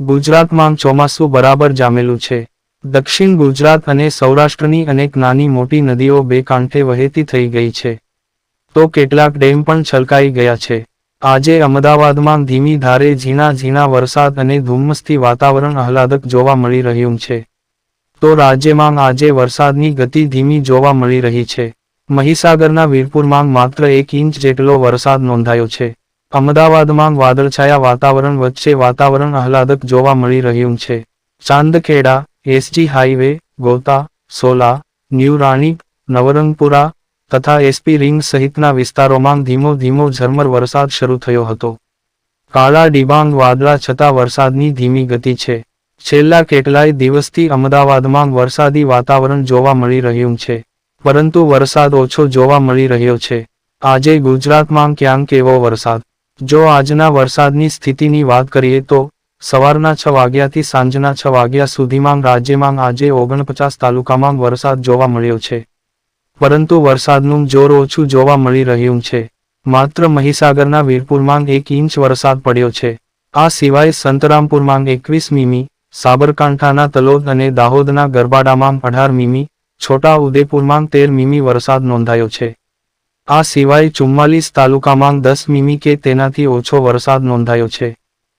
ગુજરાતમાં ચોમાસું બરાબર જામેલું છે. દક્ષિણ ગુજરાત અને સૌરાષ્ટ્રની અનેક નાની મોટી નદીઓ બે કાંઠે વહેતી થઈ ગઈ છે. તો કેટલાક ડેમ પણ છલકાઈ ગયા છે. આજે અમદાવાદમાં ધીમી ધારે ઝીણા ઝીણા વરસાદ અને ધુમ્મસથી વાતાવરણ આહલાદક જોવા મળી રહ્યું છે. તો રાજ્યમાં આજે વરસાદની ગતિ ધીમી જોવા મળી રહી છે. મહીસાગરના વીરપુરમાં માત્ર એક ઇંચ જેટલો વરસાદ નોંધાયો છે. અમદાવાદમાં વાદળછાયા વાતાવરણ વચ્ચે વાતાવરણ આહલાદક જોવા મળી રહ્યું છે. Chandkheda, SG highway, Gota, Sola, new Ranip Navrangpura તથા એસપી રિંગ સહિતના વિસ્તારોમાં ધીમો ધીમો ઝરમર વરસાદ શરૂ થયો હતો. કાળા ડિબાંગ વાદળા છતાં વરસાદની ધીમી ગતિ છે. છેલ્લા કેટલાય દિવસથી અમદાવાદમાં વરસાદી વાતાવરણ જોવા મળી રહ્યું છે, પરંતુ વરસાદ ઓછો જોવા મળી રહ્યો છે. આજે ગુજરાતમાં ક્યાંક એવો વરસાદ જો આજના વરસાદની સ્થિતિની વાત કરીએ તો સવારના છ વાગ્યાથી સાંજના છ વાગ્યા સુધીમાં રાજ્યમાં આજે ઓગણપચાસ તાલુકામાં વરસાદ જોવા મળ્યો છે. પરંતુ વરસાદનું જોર ઓછું જોવા મળી રહ્યું છે. માત્ર મહીસાગરના વીરપુરમાં એક ઇંચ વરસાદ પડ્યો છે. આ સિવાય સંતરામપુરમાં એકવીસ મીમી, સાબરકાંઠાના તલોદ અને દાહોદના ગરબાડામાં અઢાર મીમી છોટા ઉદેપુરમાં તેર મીમી વરસાદ નોંધાયો છે. આ સિવાય ચુમ્માલીસ તાલુકામાં દસ મીમી કે તેનાથી ઓછો વરસાદ નોંધાયો છે.